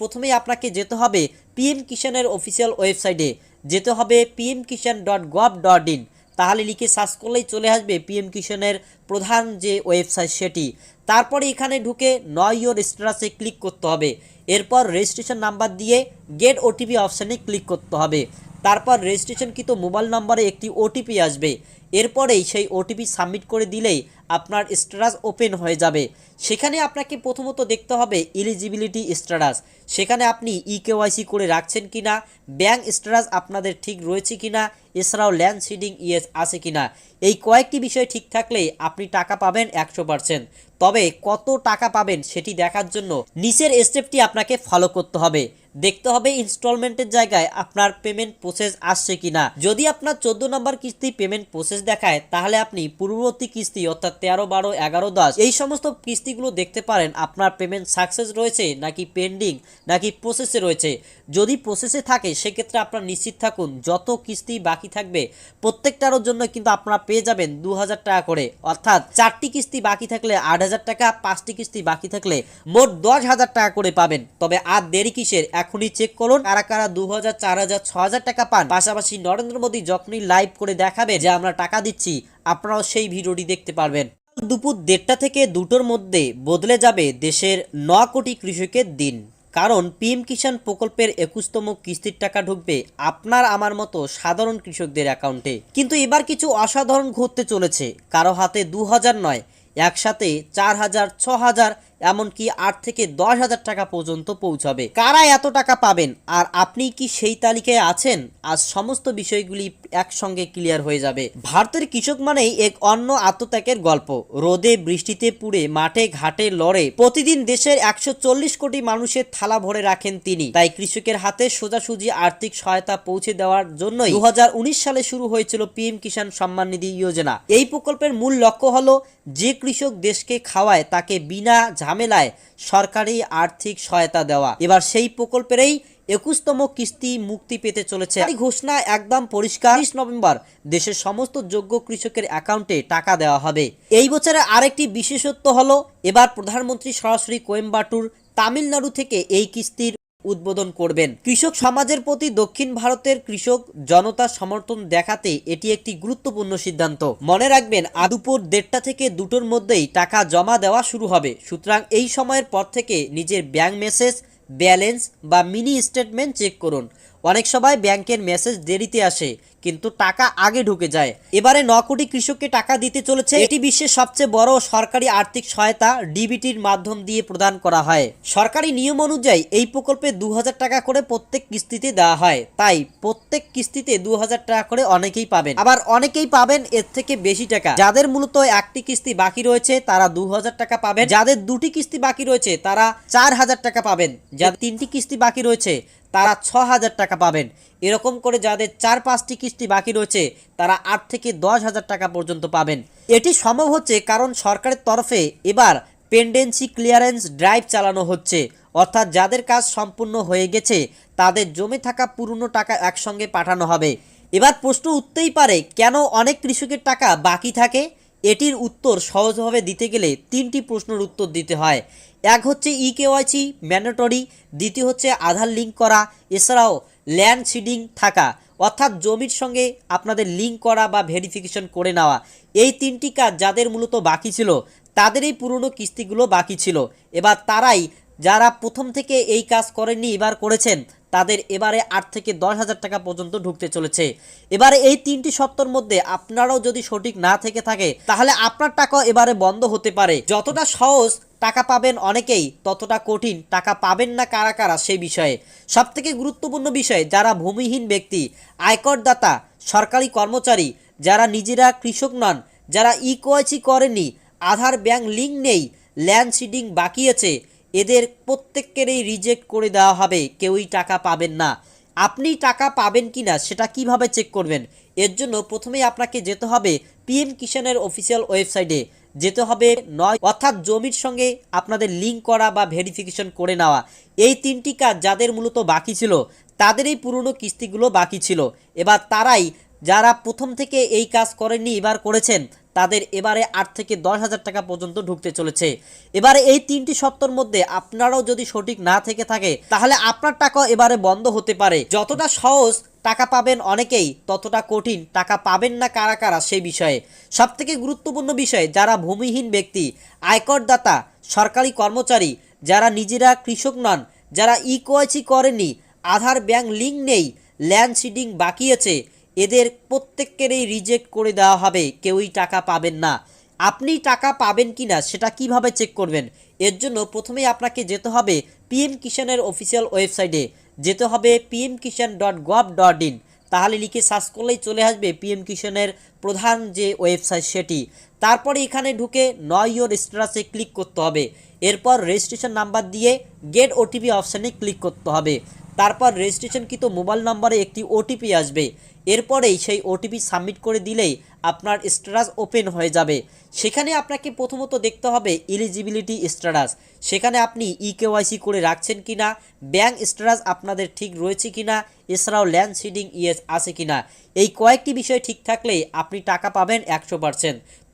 প্রথমেই আপনাকে যেতে হবে পিএম কিষানের অফিসিয়াল ওয়েবসাইটে। যেতে হবে PM Kisan dot gov dot in তাহলে লিখে সার্চ করলেই চলে আসবে পিএম কিষানের প্রধান যে ওয়েবসাইট সেটি। তারপরে এখানে ঢুকে নয় ইয়োর স্ট্যাটাসে ক্লিক করতে হবে। এরপর রেজিস্ট্রেশন নাম্বার দিয়ে গেট ওটিপি অপশানে ক্লিক করতে হবে। তারপর রেজিস্ট্রেশনকৃত মোবাইল নম্বরে একটি ওটিপি আসবে। এরপরেই সেই ওটিপি সাবমিট করে দিলেই আপনার স্ট্যাটাস ওপেন হয়ে যাবে। সেখানে আপনাকে প্রথমত দেখতে হবে এলিজিবিলিটি স্ট্যাটাস। সেখানে আপনি ই কেওয়াইসি করে রাখছেন কিনা, ব্যাংক স্ট্যাটাস আপনাদের ঠিক রয়েছে কিনা, এছাড়াও ল্যান্ড সিডিং ইয়েস আছে কিনা। এই কয়েকটি বিষয় ঠিক থাকলে আপনি টাকা পাবেন একশো পার্সেন্ট। তবে কত টাকা পাবেন সেটি দেখার জন্য নিচের স্টেপটি আপনাকে ফলো করতে হবে। দেখতে হবে ইনস্টলমেন্টের জায়গায় আপনার পেমেন্ট প্রসেস আসছে কিনা। যদি আপনার চোদ্দ নম্বর কিস্তি পেমেন্ট প্রসেস দেখায়, তাহলে আপনি পূর্ববর্তী কিস্তি অর্থাৎ তেরো, বারো, এগারো, দশ, এই সমস্ত কিস্তিগুলো দেখতে পারেন, আপনার পেমেন্ট সাকসেস রয়েছে নাকি পেন্ডিং নাকি প্রসেসে রয়েছে। যদি প্রসেসে থাকে, সেক্ষেত্রে আপনার নিশ্চিত থাকুন, যত কিস্তি বাকি থাকবে প্রত্যেকটার জন্য কিন্তু আপনারা পেয়ে যাবেন দু হাজার টাকা করে। অর্থাৎ চারটি কিস্তি বাকি থাকলে আট হাজার টাকা, পাঁচটি কিস্তি বাকি থাকলে মোট দশ হাজার টাকা করে পাবেন। তবে আর দেরি কিসের? এখনই চেক করুন। কারা কারা দু হাজার চার হাজার টাকা পান। পাশাপাশি নরেন্দ্র মোদী যখনই লাইভ করে দেখাবে যে আমরা টাকা দিচ্ছি, আপনারাও সেই ভিডিওটি দেখতে পারবেন। দুপুর দেড়টা থেকে দুটোর মধ্যে বদলে যাবে দেশের ন কোটি কৃষকের দিন। কারণ পিএম কিষাণ প্রকল্পের একুশতম কিস্তির টাকা ঢুকবে আপনার আমার মতো সাধারণ কৃষকদের অ্যাকাউন্টে কিন্তু এবার কিছু অসাধারণ ঘটতে চলেছে। কারও হাতে দু হাজার নয়, একসাথে চার হাজার ছ হাজার এমনকি আট থেকে দশ হাজার টাকা পর্যন্ত পৌঁছাবে। কারা এত টাকা পাবেন? আর আপনি কি সেই তালিকায় আছেন? আজ সমস্ত বিষয়গুলি একসঙ্গে ক্লিয়ার হয়ে যাবে। ভারতের কৃষক মানেই এক অন্য আত্মত্যাগের গল্প। রোদে বৃষ্টিতে পুড়ে মাঠে ঘাটে লড়ে প্রতিদিন দেশের একশো চল্লিশ কোটি মানুষের থালা ভরে রাখেন তিনি। তাই কৃষকের হাতে সোজাসুজি আর্থিক সহায়তা পৌঁছে দেওয়ার জন্যই দু হাজার উনিশ সালে শুরু হয়েছিল পিএম কিষাণ সম্মান নিধি যোজনা। এই প্রকল্পের মূল লক্ষ্য হলো যে কৃষক দেশকে খাওয়ায় তাকে বিনা ঝামেলায় সরকারি আর্থিক সহায়তা দেওয়া। এবার সেই প্রকল্পেরই একুশতম কিস্তি মুক্তি পেতে চলেছে। এই ঘোষণা একদম পরিষ্কার। নভেম্বর দেশের সমস্ত যোগ্য কৃষকের অ্যাকাউন্টে টাকা দেওয়া হবে। এই বছরের আরেকটি বিশেষত্ব হলো, এবার প্রধানমন্ত্রী সরাসরি কোয়েম্বাটুর তামিলনাড়ু থেকে এই কিস্তির উদ্বোধন করবেন। কৃষক সমাজের প্রতি দক্ষিণ ভারতের কৃষক জনতার সমর্থন দেখাতে এটি একটি গুরুত্বপূর্ণ সিদ্ধান্ত। মনে রাখবেন আদুপুর দেড়টা থেকে দুটোর মধ্যেই টাকা জমা দেওয়া শুরু হবে। সুতরাং এই সময়ের পর থেকে নিজের ব্যাংক মেসেজ, ব্যালেন্স বা মিনি স্টেটমেন্ট চেক করুন। অনেক সবাই ব্যাংকের মেসেজ দেরিতে আসে। কিন্তু টাকা আগে ঢুকে যায়। এবারে ন কোটি কৃষককে টাকা দিতে চলেছে। এটি বিশ্বের সবচেয়ে বড় সরকারি আর্থিক সহায়তা ডিবিটির মাধ্যম দিয়ে প্রদান করা হয়। সরকারি নিয়ম অনুযায়ী এই প্রকল্পে দু টাকা করে প্রত্যেক কিস্তিতে দেওয়া হয়। তাই প্রত্যেক কিস্তিতে দুই হাজার টাকা করে অনেকেই পাবেন। আবার অনেকেই পাবেন এর থেকে বেশি টাকা। যাদের মূলত একটি কিস্তি বাকি রয়েছে, তারা দু হাজার টাকা পাবেন। যাদের দুটি কিস্তি বাকি রয়েছে, তারা চার হাজার টাকা পাবেন। যাদের তিনটি কিস্তি বাকি রয়েছে, তারা ছ হাজার টাকা পাবেন। এরকম করে যাদের চার পাঁচটি কিস্তি বাকি রয়েছে, তারা আট থেকে দশ হাজার টাকা পর্যন্ত পাবেন। এটি সম্ভব হচ্ছে কারণ সরকারের তরফে এবার পেন্ডেন্সি ক্লিয়ারেন্স ড্রাইভ চালানো হচ্ছে। অর্থাৎ যাদের কাজ সম্পূর্ণ হয়ে গেছে, তাদের জমে থাকা পুরনো টাকা একসঙ্গে পাঠানো হবে। এবার প্রশ্ন উঠতেই পারে, কেন অনেক কৃষকের টাকা বাকি থাকে? এটির উত্তর সহজভাবে দিতে গেলে তিনটি প্রশ্নের উত্তর দিতে হয়। এক হচ্ছে ই কেওয়াইসি ম্যান্ডেটরি, দ্বিতীয় হচ্ছে আধার লিঙ্ক করা, এছাড়াও ল্যান্ড সিডিং থাকা, অর্থাৎ জমির সঙ্গে আপনাদের লিঙ্ক করা বা ভেরিফিকেশন করে নেওয়া, এই তিনটি কাজ যাদের মূলত বাকি ছিল তাদের এই পুরনো কিস্তিগুলো বাকি ছিল। এবার তারাই যারা প্রথম থেকে এই কাজ করেননি, এবার করেছেন তাদের এবারে আট থেকে দশ হাজার টাকা পর্যন্ত ঢুকতে চলেছে। এবারে এই তিনটি সত্তর মধ্যে আপনারাও যদি সঠিক না থেকে থাকে, তাহলে আপনার টাকা এবারে বন্ধ হতে পারে। যতটা সহজ টাকা পাবেন অনেকেই, ততটা কঠিন টাকা পাবেন না কারা কারা সেই বিষয়ে। সবথেকে গুরুত্বপূর্ণ বিষয়, যারা ভূমিহীন ব্যক্তি, আয়করদাতা, সরকারি কর্মচারী, যারা নিজেরা কৃষক নন, যারা ইকোয়াইসি করেনি আধার ব্যাংক লিঙ্ক নেই, ল্যান্ড সিডিং বাকি আছে এদের প্রত্যেককেরই রিজেক্ট করে দেওয়া হবে, কেউই টাকা পাবেন না। আপনি টাকা পাবেন কি না সেটা কীভাবে চেক করবেন? এর জন্য প্রথমেই আপনাকে যেতে হবে পিএম কিষানের অফিসিয়াল ওয়েবসাইটে যেতে হবে নয়, অর্থাৎ জমির সঙ্গে আপনাদের লিঙ্ক করা বা ভেরিফিকেশন করে নেওয়া। এই তিনটি কাজ যাদের মূলত বাকি ছিল তাদের এই পুরনো কিস্তিগুলো বাকি ছিল। এবার তারাই যারা প্রথম থেকে এই কাজ করেননি এবার করেছেন, তাদের এবারে আট থেকে দশ হাজার টাকা পর্যন্ত ঢুকতে চলেছে। এবারে এই তিনটি সত্তর মধ্যে আপনারাও যদি সঠিক না থেকে থাকে, তাহলে আপনার টাকা এবারে বন্ধ হতে পারে। যতটা সহজ টাকা পাবেন অনেকেই, ততটা কঠিন টাকা পাবেন না কারা কারা সেই বিষয়ে। সবথেকে গুরুত্বপূর্ণ বিষয়, যারা ভূমিহীন ব্যক্তি, আয়করদাতা, সরকারি কর্মচারী, যারা নিজেরা কৃষক নন, যারা ই করেনি আধার ব্যাংক লিঙ্ক নেই, ল্যান্ড সিডিং বাকি আছে এদের প্রত্যেকেরই রিজেক্ট করে দেওয়া হবে, কেউই টাকা পাবেন না। আপনি টাকা পাবেন কি না, সেটা কীভাবে চেক করবেন? এর জন্য প্রথমেই আপনাকে যেতে হবে পিএম কিষানের অফিসিয়াল ওয়েবসাইটে যেতে হবে PM Kisan dot gov dot in তাহলে লিখে সার্চ করলেই চলে আসবে পিএম কিষানের প্রধান যে ওয়েবসাইট সেটি। তারপরে এখানে ঢুকে নয় ইয়োর স্ট্যাটাসে ক্লিক করতে হবে। এরপর রেজিস্ট্রেশন নাম্বার দিয়ে গেট ওটিপি অপশানে ক্লিক করতে হবে। তারপর রেজিস্ট্রেশনকৃত মোবাইল নম্বরে একটি ওটিপি আসবে। এরপরেই সেই ওটিপি সাবমিট করে দিলেই আপনার স্ট্যাটাস ওপেন হয়ে যাবে। সেখানে আপনাকে প্রথমত দেখতে হবে এলিজিবিলিটি স্ট্যাটাস সেখানে আপনি ই কেওয়াইসি করে রাখছেন কি না ব্যাঙ্ক স্ট্যাটাস আপনাদের ঠিক রয়েছে কি না এছাড়াও ল্যান্ড সিডিং ইয়েস আছে কি না এই কয়েকটি বিষয় ঠিক থাকলেই আপনি টাকা পাবেন একশো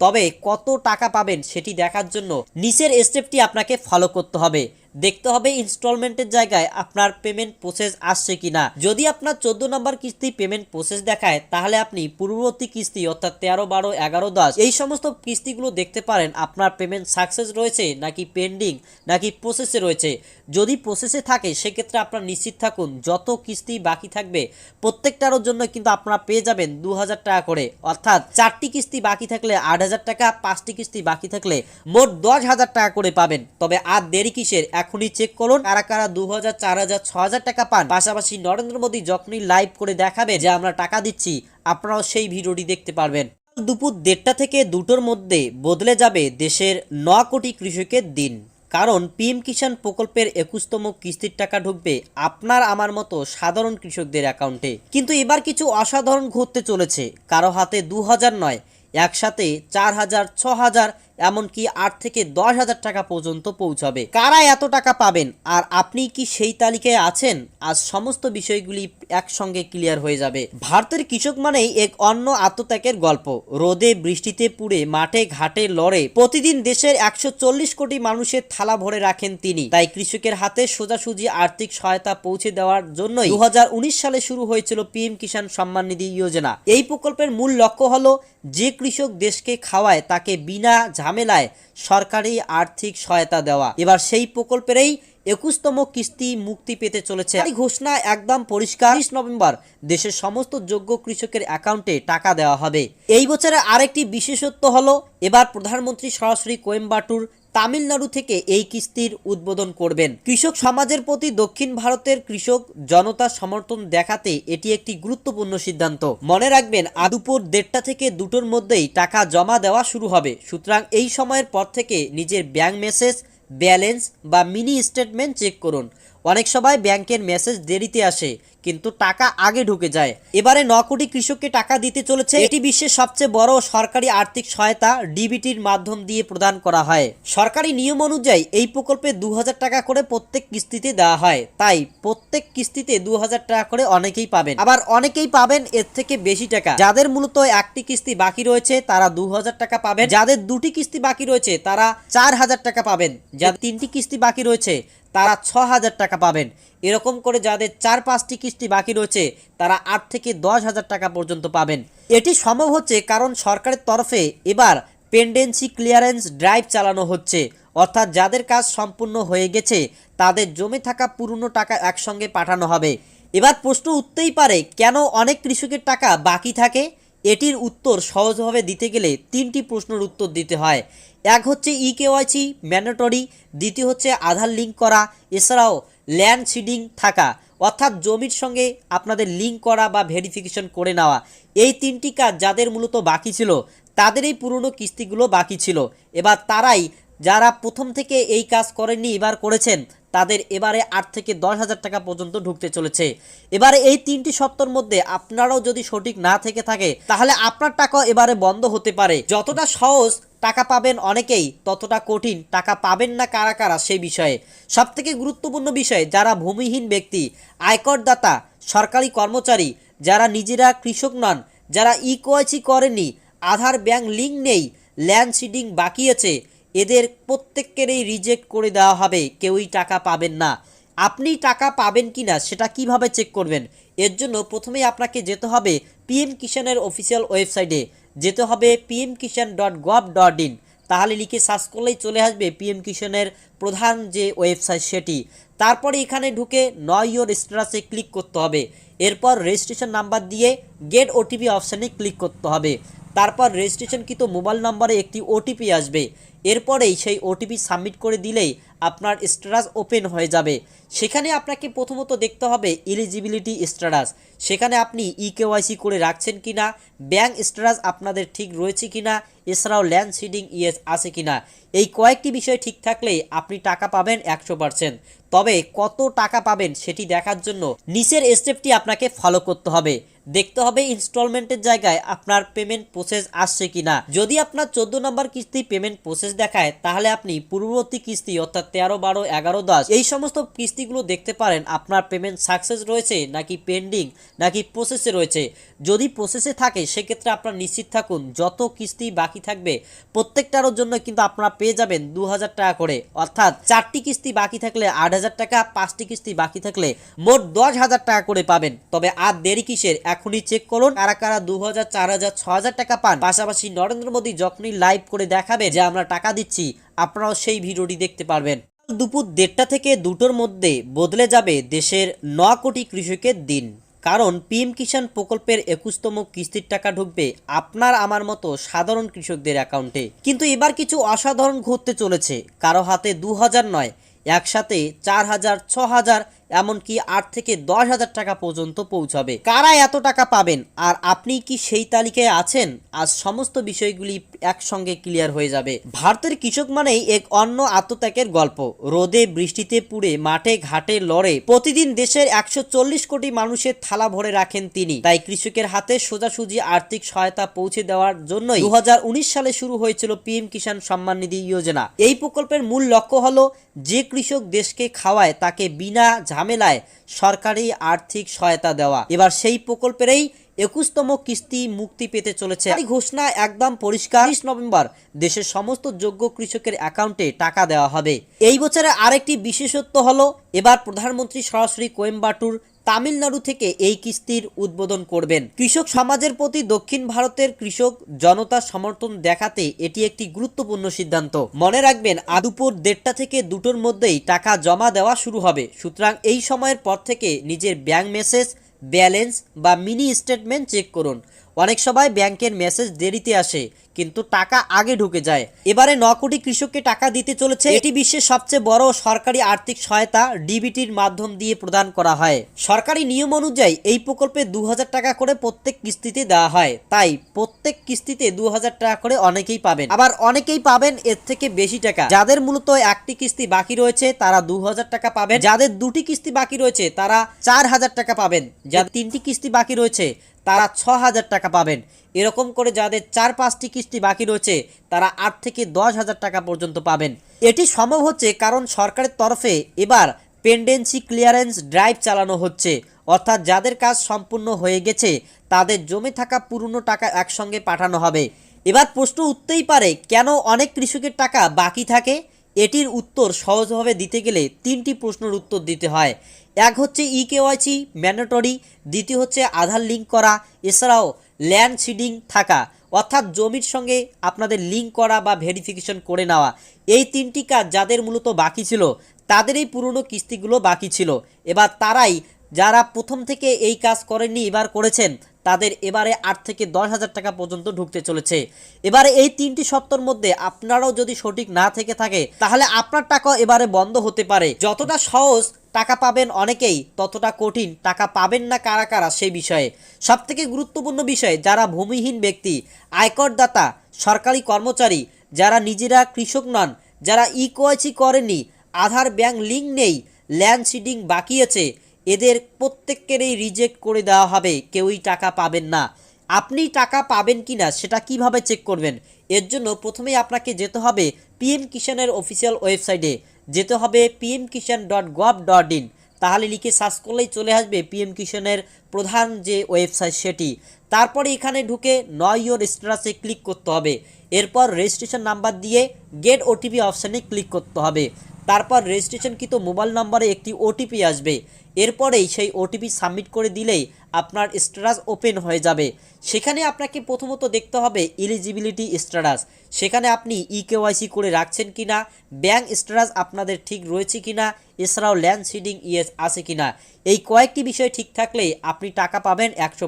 তবে কত টাকা পাবেন সেটি দেখার জন্য নিচের স্টেপটি আপনাকে ফলো করতে হবে। দেখতে হবে ইনস্টলমেন্টের জায়গায় আপনার পেমেন্ট প্রসেস আসছে কিনা। যদি আপনার চোদ্দ নম্বর কিস্তি পেমেন্ট প্রসেস দেখায়, তাহলে আপনি পূর্ববর্তী কিস্তি অর্থাৎ তেরো, বারো, এগারো, দশ, এই সমস্ত কিস্তিগুলো দেখতে পারেন, আপনার পেমেন্ট সাকসেস রয়েছে নাকি পেন্ডিং নাকি প্রসেসে রয়েছে। যদি প্রসেসে থাকে, সেক্ষেত্রে আপনার নিশ্চিত থাকুন, যত কিস্তি বাকি থাকবে, প্রত্যেকটারও জন্য কিন্তু আপনারা পেয়ে যাবেন দু হাজার টাকা করে। অর্থাৎ চারটি কিস্তি বাকি থাকলে আট হাজার টাকা, পাঁচটি কিস্তি বাকি থাকলে মোট দশ হাজার টাকা করে পাবেন। তবে আর দেরি কিসের? এখনই চেক করুন। কারা কারা দু হাজার চার টাকা পান, পাশাপাশি নরেন্দ্র মোদী যখনই লাইভ করে দেখাবে যে আমরা টাকা দিচ্ছি, আপনারাও সেই ভিডিওটি দেখতে পারবেন। দুপুর দেড়টা থেকে দুটোর মধ্যে বদলে যাবে দেশের ন কোটি কৃষকের দিন। কারণ পিএম কিষাণ প্রকল্পের একুশতম কিস্তির টাকা ঢুকবে আপনার আমার মতো সাধারণ কৃষকদের অ্যাকাউন্টে কিন্তু এবার কিছু অসাধারণ ঘটতে চলেছে। কারও হাতে দু হাজার নয়, একসাথে চার হাজার ছ হাজার এমনকি আট থেকে দশ হাজার টাকা পর্যন্ত পৌঁছাবে। কারা এত টাকা পাবেন? আর আপনি কি সেই তালিকায় আছেন? আজ সমস্ত বিষয়গুলি একসঙ্গে ক্লিয়ার হয়ে যাবে। ভারতের কৃষক মানেই এক অন্য আত্মত্যাগের গল্প। রোদে বৃষ্টিতে পুড়ে মাঠে ঘাটে লড়ে প্রতিদিন দেশের একশো চল্লিশ কোটি মানুষের থালা ভরে রাখেন তিনি। তাই কৃষকের হাতে সোজাসুজি আর্থিক সহায়তা পৌঁছে দেওয়ার জন্যই দু হাজার উনিশ সালে শুরু হয়েছিল পিএম কিষাণ সম্মান নিধি যোজনা। এই প্রকল্পের মূল লক্ষ্য হলো যে কৃষক দেশকে খাওয়ায় তাকে বিনা ঝামেলায় সরকারি আর্থিক সহায়তা দেওয়া। এবার সেই প্রকল্পেরই একুশতম কিস্তি মুক্তি পেতে চলেছে। এই ঘোষণা একদম পরিষ্কার। বিশ নভেম্বর দেশের সমস্ত যোগ্য কৃষকের অ্যাকাউন্টে টাকা দেওয়া হবে। এই বছরের আরেকটি বিশেষত্ব হলো, এবার প্রধানমন্ত্রী সরাসরি কোয়েম্বাটুর তামিলনাড়ু থেকে এই কিস্তির উদ্বোধন করবেন। কৃষক সমাজের প্রতি দক্ষিণ ভারতের কৃষক জনতার সমর্থন দেখাতে এটি একটি গুরুত্বপূর্ণ সিদ্ধান্ত। মনে রাখবেন আদুপুর দেড়টা থেকে দুটোর মধ্যেই টাকা জমা দেওয়া শুরু হবে। সুতরাং এই সময়ের পর থেকে নিজের ব্যাংক মেসেজ, ব্যালেন্স বা মিনি স্টেটমেন্ট চেক করুন। অনেক সময় ব্যাংকের মেসেজ দেরিতে আসে। কিন্তু টাকা আগে ঢুকে যায়। এবারে ন কোটি কৃষককে টাকা দিতে চলেছে এটি বিশ্বের সবচেয়ে বড় সরকারি আর্থিক সহায়তা ডিবিটির মাধ্যম দিয়ে প্রদান করা হয়। সরকারি নিয়ম অনুযায়ী এই প্রকল্পে দু টাকা করে প্রত্যেক কিস্তিতে দেওয়া হয়। তাই প্রত্যেক কিস্তিতে দু হাজার টাকা করে অনেকেই পাবেন। আবার অনেকেই পাবেন এর থেকে বেশি টাকা। যাদের মূলত একটি কিস্তি বাকি রয়েছে, তারা দু হাজার টাকা পাবেন। যাদের দুটি কিস্তি বাকি রয়েছে, তারা চার হাজার টাকা পাবেন। যাদের তিনটি কিস্তি বাকি রয়েছে, তারা ছ হাজার টাকা পাবেন। এরকম করে যাদের চার পাঁচটি কিস্তি বাকি রয়েছে, তারা আট থেকে দশ হাজার টাকা পর্যন্ত পাবেন। এটি সম্ভব হচ্ছে কারণ সরকারের তরফে এবার পেন্ডেন্সি ক্লিয়ারেন্স ড্রাইভ চালানো হচ্ছে। অর্থাৎ যাদের কাজ সম্পূর্ণ হয়ে গেছে, তাদের জমে থাকা পুরনো টাকা একসঙ্গে পাঠানো হবে। এবার প্রশ্ন উঠতেই পারে, কেন অনেক কৃষকের টাকা বাকি থাকে? এটির উত্তর সহজভাবে দিতে গেলে তিনটি প্রশ্নের উত্তর দিতে হয়। এক হচ্ছে ই কেওয়াইসি ম্যান্ডেটরি, দ্বিতীয় হচ্ছে আধার লিঙ্ক করা, এছাড়াও ল্যান্ড সিডিং থাকা, অর্থাৎ জমির সঙ্গে আপনাদের লিঙ্ক করা বা ভেরিফিকেশন করে নেওয়া, এই তিনটি কাজ যাদের মূলত বাকি ছিল, তাদের এই পুরনো কিস্তিগুলো বাকি ছিল। এবার তারাই যারা প্রথম থেকে এই কাজ করেননি, এবার করেছেন, তাদের এবারে আট থেকে দশ হাজার টাকা পর্যন্ত ঢুকতে চলেছে। এবারে এই তিনটি সত্তর মধ্যে আপনারাও যদি সঠিক না থেকে থাকে, তাহলে আপনার টাকা এবারে বন্ধ হতে পারে। যতটা সহজ টাকা পাবেন অনেকেই, ততটা কঠিন টাকা পাবেন না কারা কারা সেই বিষয়ে। সবথেকে গুরুত্বপূর্ণ বিষয়, যারা ভূমিহীন ব্যক্তি, আয়করদাতা, সরকারি কর্মচারী, যারা নিজেরা কৃষক নন, যারা ই কোয়াইসি করেনি আধার ব্যাংক লিঙ্ক নেই, ল্যান্ড সিডিং বাকি আছে, এদের প্রত্যেককেরই রিজেক্ট করে দেওয়া হবে, কেউই টাকা পাবেন না। আপনি টাকা পাবেন কি না সেটা কীভাবে চেক করবেন? এর জন্য প্রথমেই আপনাকে যেতে হবে পিএম কিষানের অফিসিয়াল ওয়েবসাইটে যেতে হবে PM Kisan dot gov dot in তাহলে লিখে সার্চ করলেই চলে আসবে পিএম কিষানের প্রধান যে ওয়েবসাইট সেটি। তারপরে এখানে ঢুকে নয় ইয়োর স্ট্যাটাসে ক্লিক করতে হবে। এরপর রেজিস্ট্রেশন নাম্বার দিয়ে গেট ওটিপি অপশানে ক্লিক করতে হবে। তারপর রেজিস্ট্রেশনকৃত মোবাইল নম্বরে একটি ওটিপি আসবে। এরপরেই সেই ওটিপি সাবমিট করে দিলেই আপনার স্ট্যাটাস ওপেন হয়ে যাবে। সেখানে আপনাকে প্রথমত দেখতে হবে এলিজিবিলিটি স্ট্যাটাস। সেখানে আপনি ই কেওয়াইসি করে রাখছেন কিনা ব্যাংক স্ট্যাটাস আপনাদের ঠিক রয়েছে কিনা, এছাড়াও ল্যান্ড সিডিং ইয়েস আছে কিনা। এই কয়েকটি বিষয় ঠিক থাকলেই আপনি টাকা পাবেন একশো পার্সেন্ট তবে কত টাকা পাবেন সেটি দেখার জন্য নিচের স্টেপটি আপনাকে ফলো করতে হবে। দেখতে হবে ইনস্টলমেন্টের জায়গায় আপনার পেমেন্ট প্রসেস আসছে কিনা। যদি আপনার চোদ্দ নম্বর কিস্তি পেমেন্ট প্রসেস দেখায়, তাহলে আপনি পূর্ববর্তী কিস্তি অর্থাৎ তেরো, বারো, এগারো, দশ, এই সমস্ত কিস্তিগুলো দেখতে পারেন। আপনার পেমেন্ট সাকসেস রয়েছে নাকি পেন্ডিং নাকি প্রসেসে রয়েছে। যদি প্রসেসে থাকে, সেক্ষেত্রে আপনার নিশ্চিত থাকুন, যত কিস্তি বাকি থাকবে প্রত্যেকটার জন্য কিন্তু আপনারা পেয়ে যাবেন দু হাজার টাকা করে। অর্থাৎ চারটি কিস্তি বাকি থাকলে আট হাজার টাকা, পাঁচটি কিস্তি বাকি থাকলে মোট দশ হাজার টাকা করে পাবেন। তবে আর দেরি কিসের? এখনই চেক করুন, কারা কারা দু হাজার চার হাজার ছ হাজার টাকা পান। পাশাপাশি নরেন্দ্র মোদী যখনই লাইভ করে দেখাবে যে আমরা টাকা দিচ্ছি, আপনারাও সেই ভিডিওটি দেখতে পারবেন। দুপুর দেড়টা থেকে দুটোর মধ্যে বদলে যাবে দেশের ন কোটি কৃষকের দিন। কারণ পিএম কিষাণ প্রকল্পের একুশতম কিস্তির টাকা ঢুকবে আপনার আমার মতো সাধারণ কৃষকদের অ্যাকাউন্টে। কিন্তু এবার কিছু অসাধারণ ঘটতে চলেছে। কারও হাতে দু হাজার নয়, একসাথে চার হাজার ছ হাজার এমনকি আট থেকে দশ হাজার টাকা পর্যন্ত পৌঁছাবে। কারা এত টাকা পাবেন? আর আপনি কি সেই তালিকায় আছেন? আজ সমস্ত বিষয়গুলি একসঙ্গে ক্লিয়ার হয়ে যাবে। ভারতের কৃষক মানেই এক অন্য আত্মত্যাগের গল্প। রোদে বৃষ্টিতে পুড়ে মাঠে ঘাটে লড়ে প্রতিদিন দেশের একশো চল্লিশ কোটি মানুষের থালা ভরে রাখেন তিনি। তাই কৃষকের হাতে সোজাসুজি আর্থিক সহায়তা পৌঁছে দেওয়ার জন্যই দু হাজার উনিশ সালে শুরু হয়েছিল পিএম কিষাণ সম্মান নিধি যোজনা। এই প্রকল্পের মূল লক্ষ্য হলো যে কৃষক দেশকে খাওয়ায় তাকে বিনা ঝামেলায় সরকারি আর্থিক সহায়তা দেওয়া। এবার সেই প্রকল্পেরই একুশতম কিস্তি মুক্তি পেতে চলেছে। এই ঘোষণা একদম পরিষ্কার। বিশ নভেম্বর দেশের সমস্ত যোগ্য কৃষকের অ্যাকাউন্টে টাকা দেওয়া হবে। এই বছরে আরেকটি বিশেষত্ব হলো, এবার প্রধানমন্ত্রী সরাসরি কোয়েম্বাটুর তামিলনাড়ু থেকে এই কিস্তির উদ্বোধন করবেন। কৃষক সমাজের প্রতি দক্ষিণ ভারতের কৃষক জনতা সমর্থন দেখাতে এটি একটি গুরুত্বপূর্ণ সিদ্ধান্ত। মনে রাখবেন আদুপুর দেড়টা থেকে দুটোর মধ্যেই টাকা জমা দেওয়া শুরু হবে। সুতরাং এই সময়ের পর থেকে নিজের ব্যাংক মেসেজ, ব্যালেন্স বা মিনি স্টেটমেন্ট চেক করুন। অনেক সময় ব্যাংকের মেসেজ দেরিতে আসে, কিন্তু টাকা আগে ঢুকে যায়। এবারে ন কোটি কৃষককে টাকা দিতে চলেছে এটি বিশ্বের সবচেয়ে বড় সরকারি আর্থিক সহায়তা ডিবিটির মাধ্যম দিয়ে প্রদান করা হয়। সরকারি নিয়ম অনুযায়ী এই প্রকল্পে দু টাকা করে প্রত্যেক কিস্তিতে দেওয়া হয়। তাই প্রত্যেক কিস্তিতে দু হাজার টাকা করে অনেকেই পাবেন। আবার অনেকেই পাবেন এর থেকে বেশি টাকা। যাদের মূলত একটি কিস্তি বাকি রয়েছে, তারা দু হাজার টাকা পাবেন। যাদের দুটি কিস্তি বাকি রয়েছে, তারা চার হাজার টাকা পাবেন। যাদের তিনটি কিস্তি বাকি রয়েছে তারা ছ হাজার টাকা পাবেন। এরকম করে যাদের চার পাঁচটি কিস্তি বাকি রয়েছে, তারা আট থেকে দশ হাজার টাকা পর্যন্ত পাবেন। এটি সম্ভব হচ্ছে কারণ সরকারের তরফে এবার পেন্ডেন্সি ক্লিয়ারেন্স ড্রাইভ চালানো হচ্ছে। অর্থাৎ যাদের কাজ সম্পূর্ণ হয়ে গেছে, তাদের জমে থাকা পুরনো টাকা একসঙ্গে পাঠানো হবে। এবার প্রশ্ন উঠতেই পারে, কেন অনেক কৃষকের টাকা বাকি থাকে? এটির উত্তর সহজভাবে দিতে গেলে তিনটি প্রশ্নের উত্তর দিতে হয়। এক হচ্ছে ই কেওয়াইসি ম্যান্ডেটরি দ্বিতীয় হচ্ছে আধার লিঙ্ক করা। এছাড়াও ল্যান্ড সিডিং থাকা। অর্থাৎ জমির সঙ্গে আপনাদের লিঙ্ক করা বা ভেরিফিকেশন করে নেওয়া। এই তিনটি কাজ যাদের মূলত বাকি ছিল, তাদের এই পুরনো কিস্তিগুলো বাকি ছিল। এবার তারাই যারা প্রথম থেকে এই কাজ করেননি, এবার করেছেন তাদের এবারে আট থেকে দশ হাজার টাকা পর্যন্ত ঢুকতে চলেছে। এবারে এই তিনটি সত্তর মধ্যে আপনারাও যদি সঠিক না থেকে থাকে, তাহলে আপনার টাকা এবারে বন্ধ হতে পারে। যতটা সহজ টাকা পাবেন অনেকেই, ততটা কঠিন টাকা পাবেন না কারা কারা সেই বিষয়ে। সবথেকে গুরুত্বপূর্ণ বিষয়, যারা ভূমিহীন ব্যক্তি, আয়করদাতা, সরকারি কর্মচারী, যারা নিজেরা কৃষক নন, যারা ই কোয়াইসি করেনি আধার ব্যাংক লিঙ্ক নেই, ল্যান্ড সিডিং বাকি আছে এদের প্রত্যেককেরই রিজেক্ট করে দেওয়া হবে, কেউই টাকা পাবেন না। আপনি টাকা পাবেন কি না সেটা কীভাবে চেক করবেন? এর জন্য প্রথমেই আপনাকে যেতে হবে পিএম কিষানের অফিসিয়াল ওয়েবসাইটে যেতে হবে PM Kisan dot gov dot in তাহলে লিখে সার্চ করলেই চলে আসবে পিএম কিষানের প্রধান যে ওয়েবসাইট সেটি। তারপরে এখানে ঢুকে নয় ইয়োর স্ট্যাটাসে ক্লিক করতে হবে। এরপর রেজিস্ট্রেশন নাম্বার দিয়ে গেট ওটিপি অপশানে ক্লিক করতে হবে। তারপর রেজিস্ট্রেশনকৃত মোবাইল নম্বরে একটি ওটিপি আসবে। এরপরেই সেই ওটিপি সাবমিট করে দিলেই আপনার স্ট্যাটাস ওপেন হয়ে যাবে। সেখানে আপনাকে প্রথমত দেখতে হবে এলিজিবিলিটি স্ট্যাটাস সেখানে আপনি ই কেওয়াইসি করে রাখছেন কিনা ব্যাংক স্ট্যাটাস আপনাদের ঠিক রয়েছে কি না এছাড়াও ল্যান্ড সিডিং ইয়েস আছে কি না এই কয়েকটি বিষয় ঠিক থাকলে আপনি টাকা পাবেন একশো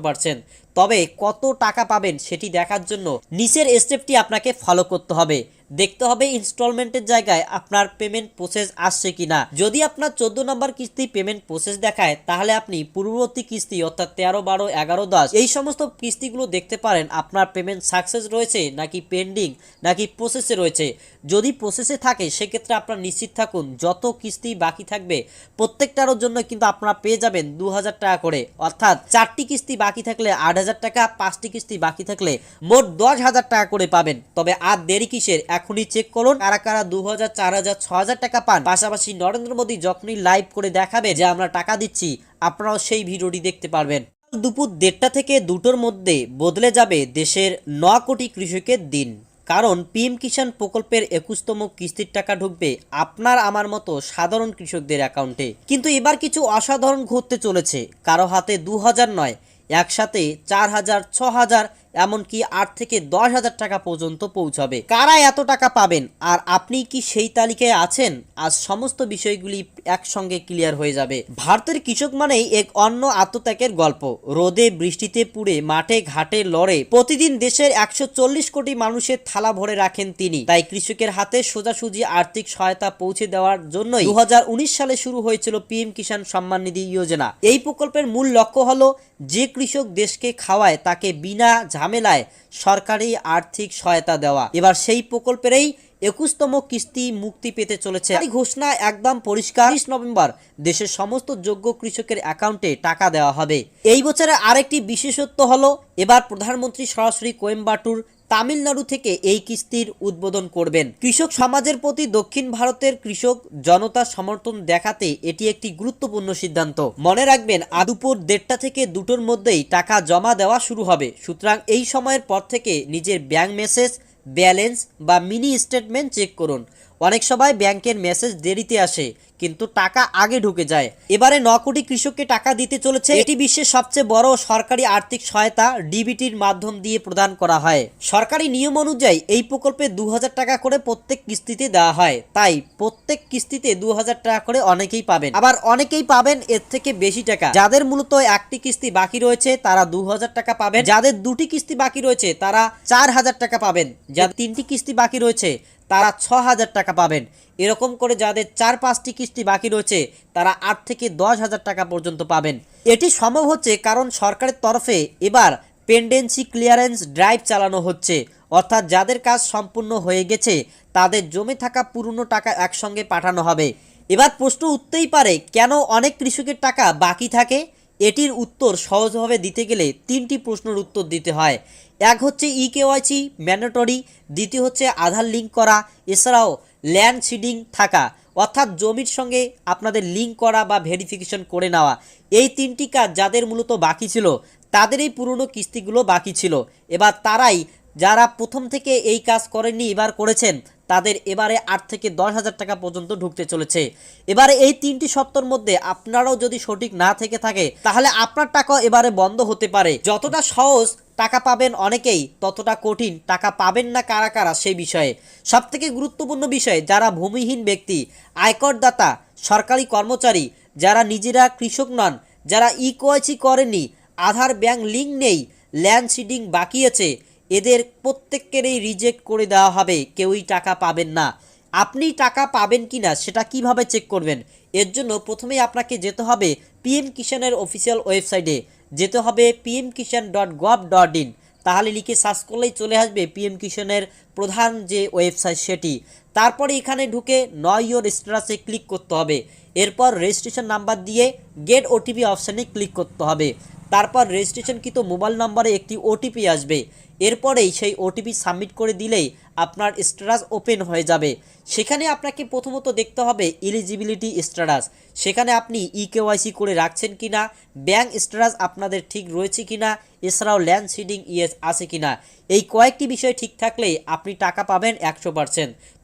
তবে কত টাকা পাবেন সেটি দেখার জন্য নিচের স্টেপটি আপনাকে ফলো করতে হবে। দেখতে হবে ইনস্টলমেন্টের জায়গায় আপনার পেমেন্ট প্রসেস আসছে কিনা। যদি আপনার চোদ্দ নম্বর কিস্তি পেমেন্ট প্রসেস দেখায়, তাহলে আপনি পূর্ববর্তী কিস্তি অর্থাৎ তেরো, বারো, এগারো, দশ, এই সমস্ত কিস্তিগুলো দেখতে পারেন, আপনার পেমেন্ট সাকসেস রয়েছে নাকি পেন্ডিং নাকি প্রসেসে রয়েছে। যদি প্রসেসে থাকে, সেক্ষেত্রে আপনার নিশ্চিত থাকুন, যত কিস্তি বাকি থাকবে প্রত্যেকটার জন্য কিন্তু আপনারা পেয়ে যাবেন দু হাজার টাকা করে। অর্থাৎ চারটি কিস্তি বাকি থাকলে আট হাজার টাকা, পাঁচটি কিস্তি বাকি থাকলে মোট দশ হাজার টাকা করে পাবেন। তবে আর দেরি কিসের? এখনই চেক করুন। কারা কারা দু হাজার চার হাজার ছ হাজার টাকা পান, পাশাপাশি নরেন্দ্র মোদী যখনই লাইভ করে দেখাবে যে আমরা টাকা দিচ্ছি, আপনারাও সেই ভিডিওটি দেখতে পারবেন। দুপুর দেড়টা থেকে দুটোর মধ্যে বদলে যাবে দেশের ন কোটি কৃষকের দিন। কারণ পিএম কিষাণ প্রকল্পের একুশতম কিস্তির টাকা ঢুকবে আপনার আমার মতো সাধারণ কৃষকদের অ্যাকাউন্টে কিন্তু এবার কিছু অসাধারণ ঘটতে চলেছে। কারও হাতে দু হাজার নয়, একসাথে চার হাজার ছ হাজার এমনকি আট থেকে দশ হাজার টাকা পর্যন্ত পৌঁছাবে। কারা এত টাকা পাবেন? আর আপনি কি সেই তালিকায় আছেন? আজ সমস্ত বিষয়গুলি একসঙ্গে ক্লিয়ার হয়ে যাবে। ভারতের কৃষক মানেই এক অন্য আত্মত্যাগের গল্প। রোদে বৃষ্টিতে পুড়ে মাঠে ঘাটে লড়ে প্রতিদিন দেশের একশো চল্লিশ কোটি মানুষের থালা ভরে রাখেন তিনি। তাই কৃষকের হাতে সোজাসুজি আর্থিক সহায়তা পৌঁছে দেওয়ার জন্যই দু হাজার উনিশ সালে শুরু হয়েছিল পিএম কিষাণ সম্মান নিধি যোজনা। এই প্রকল্পের মূল লক্ষ্য হলো যে কৃষক দেশকে খাওয়ায় তাকে বিনা ঝামেলায় সরকারি আর্থিক সহায়তা দেওয়া। এবার সেই প্রকল্পেরই একুশতম কিস্তি মুক্তি পেতে চলেছে। এই ঘোষণা একদম পরিষ্কার। বিশ নভেম্বর দেশের সমস্ত যোগ্য কৃষকের অ্যাকাউন্টে টাকা দেওয়া হবে। এই বছরে আরেকটি বিশেষত্ব হলো, এবার প্রধানমন্ত্রী সরাসরি কোয়েম্বাটুর তামিলনাড়ু থেকে এই কিস্তির উদ্বোধন করবেন। কৃষক সমাজের প্রতি দক্ষিণ ভারতের কৃষক জনতার সমর্থন দেখাতে এটি একটি গুরুত্বপূর্ণ সিদ্ধান্ত। মনে রাখবেন আদুপুর দেড়টা থেকে দুটোর মধ্যেই টাকা জমা দেওয়া শুরু হবে। সুতরাং এই সময়ের পর থেকে নিজের ব্যাংক মেসেজ, ব্যালেন্স বা মিনি স্টেটমেন্ট চেক করুন। অনেক সময় ব্যাংকের মেসেজ দেরিতে আসে। কিন্তু টাকা আগে ঢুকে যায়। এবারে ন কোটি কৃষককে টাকা দিতে চলেছে। এটি বিশ্বের সবচেয়ে বড় সরকারি আর্থিক সহায়তা ডিবিটির মাধ্যম দিয়ে প্রদান করা হয়। সরকারি নিয়ম অনুযায়ী এই প্রকল্পে দু টাকা করে প্রত্যেক কিস্তিতে দেওয়া হয়। তাই প্রত্যেক কিস্তিতে দু হাজার টাকা করে অনেকেই পাবেন। আবার অনেকেই পাবেন এর থেকে বেশি টাকা। যাদের মূলত একটি কিস্তি বাকি রয়েছে, তারা দু হাজার টাকা পাবেন। যাদের দুটি কিস্তি বাকি রয়েছে, তারা চার হাজার টাকা পাবেন। যাদের তিনটি কিস্তি বাকি রয়েছে তারা ছ হাজার টাকা পাবেন। এরকম করে যাদের চার পাঁচটি কিস্তি বাকি রয়েছে, তারা আট থেকে দশ হাজার টাকা পর্যন্ত পাবেন। এটি সম্ভব হচ্ছে কারণ সরকারের তরফে এবার পেন্ডেন্সি ক্লিয়ারেন্স ড্রাইভ চালানো হচ্ছে। অর্থাৎ যাদের কাজ সম্পূর্ণ হয়ে গেছে, তাদের জমে থাকা পুরনো টাকা একসঙ্গে পাঠানো হবে। এবার প্রশ্ন উঠতেই পারে, কেন অনেক কৃষকের টাকা বাকি থাকে? এটির উত্তর সহজভাবে দিতে গেলে তিনটি প্রশ্নের উত্তর দিতে হয়। এক হচ্ছে ই কেওয়াইসি ম্যান্ডেটরি দ্বিতীয় হচ্ছে আধার লিঙ্ক করা, এছাড়াও ল্যান্ড সিডিং থাকা, অর্থাৎ জমির সঙ্গে আপনাদের লিঙ্ক করা বা ভেরিফিকেশন করে নেওয়া। এই তিনটি কাজ যাদের মূলত বাকি ছিল তাদের এই পুরনো কিস্তিগুলো বাকি ছিল। এবার তারাই যারা প্রথম থেকে এই কাজ করেননি, এবার করেছেন তাদের এবারে আট থেকে দশ হাজার টাকা পর্যন্ত ঢুকতে চলেছে। এবারে এই তিনটি সপ্তাহের মধ্যে আপনারাও যদি সঠিক না থেকে থাকে, তাহলে আপনার টাকা এবারে বন্ধ হতে পারে। যতটা সহজ টাকা পাবেন অনেকেই, ততটা কঠিন টাকা পাবেন না কারা কারা সেই বিষয়ে। সবথেকে গুরুত্বপূর্ণ বিষয়, যারা ভূমিহীন ব্যক্তি, আয়করদাতা, সরকারি কর্মচারী, যারা নিজেরা কৃষক নন, যারা ইকোয়াইসি করেনি আধার ব্যাংক লিঙ্ক নেই, ল্যান্ড সিডিং বাকি আছে এদের প্রত্যেককেরই রিজেক্ট করে দেওয়া হবে, কেউই টাকা পাবেন না। আপনি টাকা পাবেন কি না সেটা কীভাবে চেক করবেন? এর জন্য প্রথমেই আপনাকে যেতে হবে পিএম কিষানের অফিসিয়াল ওয়েবসাইটে যেতে হবে PM Kisan dot gov dot in তাহলে লিখে সার্চ করলেই চলে আসবে পিএম কিষানের প্রধান যে ওয়েবসাইট সেটি। তারপরে এখানে ঢুকে নয় ইয়োর স্ট্যাটাসে ক্লিক করতে হবে। এরপর রেজিস্ট্রেশন নাম্বার দিয়ে গেট ওটিপি অপশানে ক্লিক করতে হবে। তারপর রেজিস্ট্রেশনকৃত মোবাইল নম্বরে একটি ওটিপি আসবে। এরপরেই সেই ওটিপি সাবমিট করে দিলেই আপনার স্ট্যাটাস ওপেন হয়ে যাবে। সেখানে আপনাকে প্রথমত দেখতে হবে এলিজিবিলিটি স্ট্যাটাস সেখানে আপনি ই কেওয়াইসি করে রাখছেন কিনা ব্যাংক স্ট্যাটাস আপনাদের ঠিক রয়েছে কি না এছাড়াও ল্যান্ড সিডিং ইয়েস আছে কি না এই কয়েকটি বিষয় ঠিক থাকলে আপনি টাকা পাবেন একশো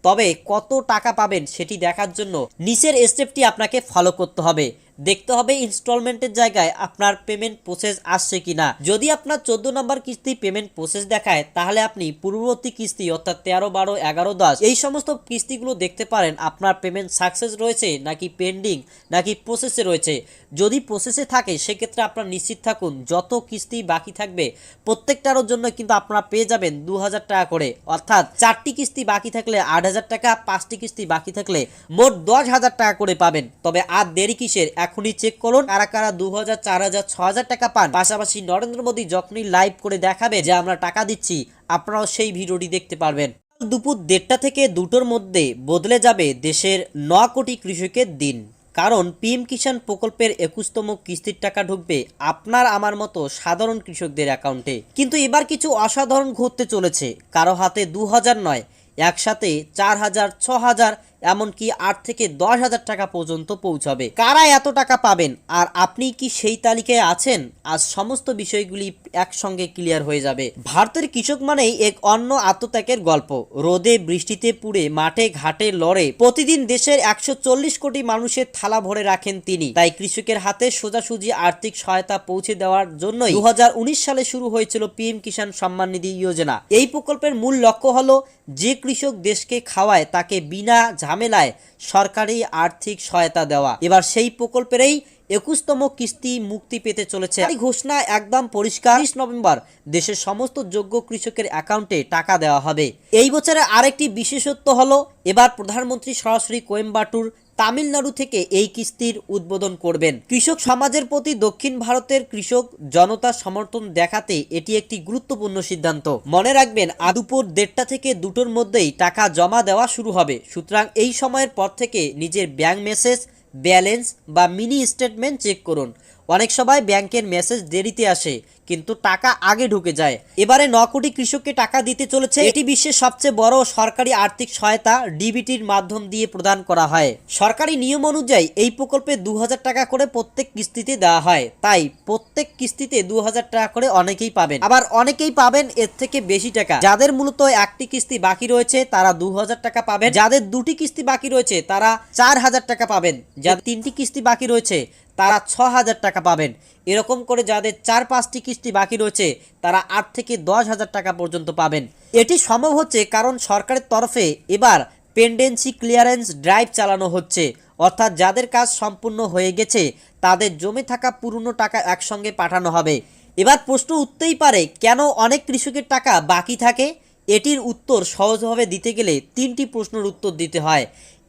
তবে কত টাকা পাবেন সেটি দেখার জন্য নিচের স্টেপটি আপনাকে ফলো করতে হবে। দেখতে হবে ইনস্টলমেন্টের জায়গায় আপনার পেমেন্ট প্রসেস আসছে কিনা। যদি আপনার চোদ্দ নম্বর কিস্তি পেমেন্ট প্রসেস দেখায়, তাহলে আপনি পূর্ববর্তী কিস্তি অর্থাৎ তেরো, বারো, এগারো, দশ, এই সমস্ত কিস্তিগুলো দেখতে পারেন, আপনার পেমেন্ট সাকসেস রয়েছে নাকি পেন্ডিং নাকি প্রসেসে রয়েছে। যদি প্রসেসে থাকে, সেক্ষেত্রে আপনার নিশ্চিত থাকুন, যত কিস্তি বাকি থাকবে প্রত্যেকটার জন্য কিন্তু আপনারা পেয়ে যাবেন দু হাজার টাকা করে। অর্থাৎ চারটি কিস্তি বাকি থাকলে আট হাজার টাকা, পাঁচটি কিস্তি বাকি থাকলে মোট দশ হাজার টাকা করে পাবেন। তবে আর দেরি কিসের? এখনই চেক করুন। কারা কারা দু হাজার চার হাজার ছ হাজার টাকা পান। পাশাপাশি নরেন্দ্র মোদী যখনই লাইভ করে দেখাবে যে আমরা টাকা দিচ্ছি, আপনারাও সেই ভিডিওটি দেখতে পারবেন। দুপুর দেড়টা থেকে দুটোর মধ্যে বদলে যাবে দেশের ন কোটি কৃষকের দিন। কারণ পিএম কিষাণ প্রকল্পের একুশতম কিস্তির টাকা ঢুকবে আপনার আমার মতো সাধারণ কৃষকদের অ্যাকাউন্টে। কিন্তু এবার কিছু অসাধারণ ঘটতে চলেছে। কারও হাতে দু হাজার নয়, একসাথে চার হাজার ছ হাজার এমনকি আট থেকে দশ হাজার টাকা পর্যন্ত পৌঁছাবে। কারা এত টাকা পাবেন? আর আপনি কি সেই তালিকায় আছেন? আজ সমস্ত বিষয়গুলি একসঙ্গে ক্লিয়ার হয়ে যাবে। ভারতের কৃষক মানেই এক অন্য আত্মত্যাগের গল্প। রোদে বৃষ্টিতে পুড়ে মাঠে ঘাটে লড়ে প্রতিদিন দেশের একশো চল্লিশ কোটি মানুষের থালা ভরে রাখেন তিনি। তাই কৃষকের হাতে সোজাসুজি আর্থিক সহায়তা পৌঁছে দেওয়ার জন্যই দু হাজার উনিশ সালে শুরু হয়েছিল পিএম কিষাণ সম্মান নিধি যোজনা। এই প্রকল্পের মূল লক্ষ্য হলো যে কৃষক দেশকে খাওয়ায় তাকে বিনা ঝামেলায় সরকারি আর্থিক সহায়তা দেওয়া। এবার সেই প্রকল্পেরই একুশতম কিস্তি মুক্তি পেতে চলেছে। এই ঘোষণা একদম পরিষ্কার। বিশ নভেম্বর দেশের সমস্ত যোগ্য কৃষকের অ্যাকাউন্টে টাকা দেওয়া হবে। এই বছরে আরেকটি বিশেষত্ব হলো, এবার প্রধানমন্ত্রী সরাসরি কোয়েম্বাটুর তামিলনাড়ু থেকে এই কিস্তির উদ্বোধন করবেন। কৃষক সমাজের প্রতি দক্ষিণ ভারতের কৃষক জনতার সমর্থন দেখাতে এটি একটি গুরুত্বপূর্ণ সিদ্ধান্ত। মনে রাখবেন আদুপুর দেড়টা থেকে দুটোর মধ্যেই টাকা জমা দেওয়া শুরু হবে। সুতরাং এই সময়ের পর থেকে নিজের ব্যাংক মেসেজ, ব্যালেন্স বা মিনি স্টেটমেন্ট চেক করুন। অনেক সময় ব্যাংকের মেসেজ দেরিতে আসে, কিন্তু টাকা আগে ঢুকে যায়। এবারে ন কোটি কৃষককে টাকা দিতে চলেছে। এটি বিশ্বের সবচেয়ে বড় সরকারি আর্থিক সহায়তা ডিবিটির মাধ্যম দিয়ে প্রদান করা হয়। সরকারি নিয়ম অনুযায়ী এই প্রকল্পে দু হাজার টাকা করে প্রত্যেক কিস্তিতে দেওয়া হয়। তাই প্রত্যেক কিস্তিতে দু হাজার টাকা করে অনেকেই পাবেন। আবার অনেকেই পাবেন এর থেকে বেশি টাকা। যাদের মূলত একটি কিস্তি বাকি রয়েছে, তারা দু হাজার টাকা পাবেন। যাদের দুটি কিস্তি বাকি রয়েছে, তারা চার হাজার টাকা পাবেন। যাদের তিনটি কিস্তি বাকি রয়েছে তারা ছ হাজার টাকা পাবেন। এরকম করে যাদের চার পাঁচটি কিস্তি বাকি রয়েছে, তারা আট থেকে দশ হাজার টাকা পর্যন্ত পাবেন। এটি সম্ভব হচ্ছে কারণ সরকারের তরফে এবার পেন্ডেন্সি ক্লিয়ারেন্স ড্রাইভ চালানো হচ্ছে। অর্থাৎ যাদের কাজ সম্পূর্ণ হয়ে গেছে, তাদের জমে থাকা পুরনো টাকা একসঙ্গে পাঠানো হবে। এবার প্রশ্ন উঠতেই পারে, কেন অনেক কৃষকের টাকা বাকি থাকে? এটির উত্তর সহজভাবে দিতে গেলে তিনটি প্রশ্নের উত্তর দিতে হয়।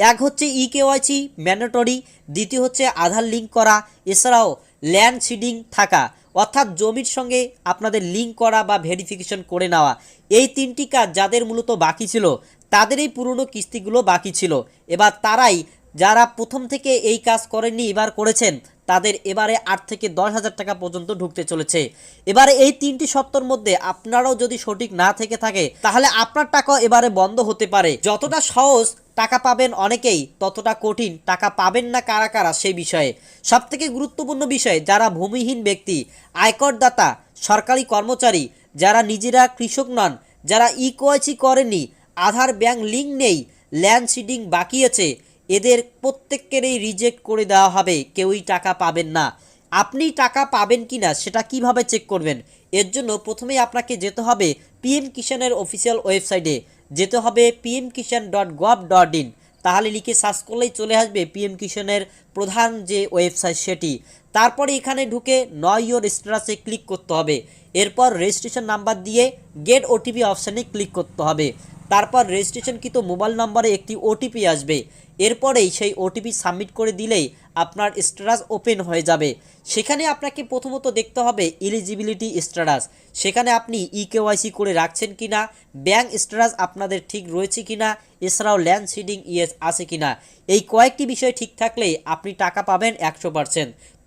এক হচ্ছে ই কেওয়াইসি ম্যান্ডেটরি দ্বিতীয় হচ্ছে আধার লিঙ্ক করা, এছাড়াও ল্যান্ড সিডিং থাকা, অর্থাৎ জমির সঙ্গে আপনাদের লিঙ্ক করা বা ভেরিফিকেশন করে নেওয়া। এই তিনটি কাজ যাদের মূলত বাকি ছিল তাদের এই পুরনো কিস্তিগুলো বাকি ছিল। এবার তারাই যারা প্রথম থেকে এই কাজ করেননি, এবার করেছেন, তাদের এবারে আট থেকে দশ হাজার টাকা পর্যন্ত ঢুকতে চলেছে। এবারে এই তিনটি সপ্তাহের মধ্যে আপনারাও যদি সঠিক না থেকে থাকে, তাহলে আপনার টাকা এবারে বন্ধ হতে পারে। যতটা সহজ টাকা পাবেন অনেকেই, ততটা কঠিন, টাকা পাবেন না কারা কারা সেই বিষয়ে। সবথেকে গুরুত্বপূর্ণ বিষয়, যারা ভূমিহীন ব্যক্তি, আয়করদাতা, সরকারি কর্মচারী, যারা নিজেরা কৃষক নন, যারা ইকোয়াইসি করেনি, আধার ব্যাংক লিঙ্ক নেই, ল্যান্ড সিডিং বাকি আছে, এদের প্রত্যেককেরই রিজেক্ট করে দেওয়া হবে, কেউই টাকা পাবেন না। আপনি টাকা পাবেন কি না সেটা কীভাবে চেক করবেন? এর জন্য প্রথমেই আপনাকে যেতে হবে পিএম কিষানের অফিসিয়াল ওয়েবসাইটে। যেতে হবে PM Kisan dot gov dot in তাহলে লিখে সার্চ করলেই চলে আসবে পিএম কিষানের প্রধান যে ওয়েবসাইট সেটি। তারপরে এখানে ঢুকে নয় ইয়োর স্ট্যাটাসে ক্লিক করতে হবে। এরপর রেজিস্ট্রেশন নাম্বার দিয়ে গেট ওটিপি অপশানে ক্লিক করতে হবে। তারপর রেজিস্ট্রেশনকৃত মোবাইল নম্বরে একটি ওটিপি আসবে। এরপরেই সেই ওটিপি সাবমিট করে দিলেই আপনার স্ট্যাটাস ওপেন হয়ে যাবে। সেখানে আপনাকে প্রথমত দেখতে হবে এলিজিবিলিটি স্ট্যাটাস। সেখানে আপনি ই কেওয়াইসি করে রাখছেন কিনা, ব্যাংক স্ট্যাটাস আপনাদের ঠিক রয়েছে কিনা, এছাড়াও ল্যান্ড সিডিং ইয়েস আছে কিনা। এই কয়েকটি বিষয় ঠিক থাকলে আপনি টাকা পাবেন একশো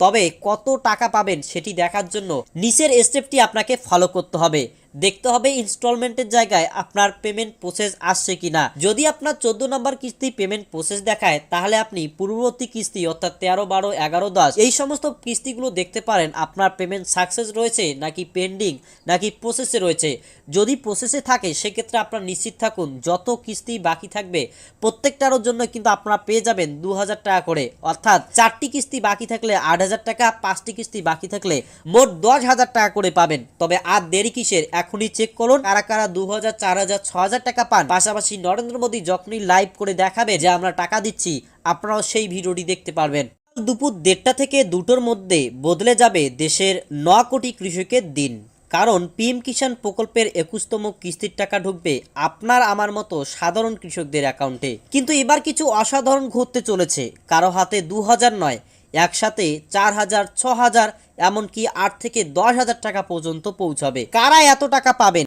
তবে কত টাকা পাবেন সেটি দেখার জন্য নিচের স্টেপটি আপনাকে ফলো করতে হবে। দেখতে হবে ইনস্টলমেন্টের জায়গায় আপনার পেমেন্ট প্রসেস আসছে কিনা। যদি আপনার চোদ্দ নম্বর কিস্তি পেমেন্ট প্রসেস দেখায়, তাহলে আপনি পূর্ববর্তী কিস্তি অর্থাৎ তেরো, বারো, এগারো, দশ, এই সমস্ত কিস্তিগুলো দেখতে পারেন, আপনার পেমেন্ট সাকসেস রয়েছে নাকি পেন্ডিং নাকি প্রসেসে রয়েছে। যদি প্রসেসে থাকে, সেক্ষেত্রে আপনার নিশ্চিত থাকুন, যত কিস্তি বাকি থাকবে প্রত্যেকটার জন্য কিন্তু আপনারা পেয়ে যাবেন দু হাজার টাকা করে। অর্থাৎ চারটি কিস্তি বাকি থাকলে আট হাজার টাকা, পাঁচটি কিস্তি বাকি থাকলে মোট দশ হাজার টাকা করে পাবেন। তবে আর দেরি কিসের? এখনই চেক করুন। কারা কারা দু হাজার চার টাকা পান। পাশাপাশি নরেন্দ্র মোদী যখনই লাইভ করে দেখাবে যে আমরা টাকা দিচ্ছি, আপনারাও সেই ভিডিওটি দেখতে পারবেন। দুপুর দেড়টা থেকে দুটোর মধ্যে বদলে যাবে দেশের ন কোটি কৃষকের দিন। কারণ পিএম কিষাণ প্রকল্পের একুশতম কিস্তির টাকা ঢুকবে আপনার আমার মতো সাধারণ কৃষকদের অ্যাকাউন্টে কিন্তু এবার কিছু অসাধারণ ঘটতে চলেছে। কারও হাতে দু হাজার নয় একসাথে চার হাজার, ছ হাজার, এমনকি আট থেকে দশ হাজার টাকা পর্যন্ত পৌঁছাবে। কারা এত টাকা পাবেন?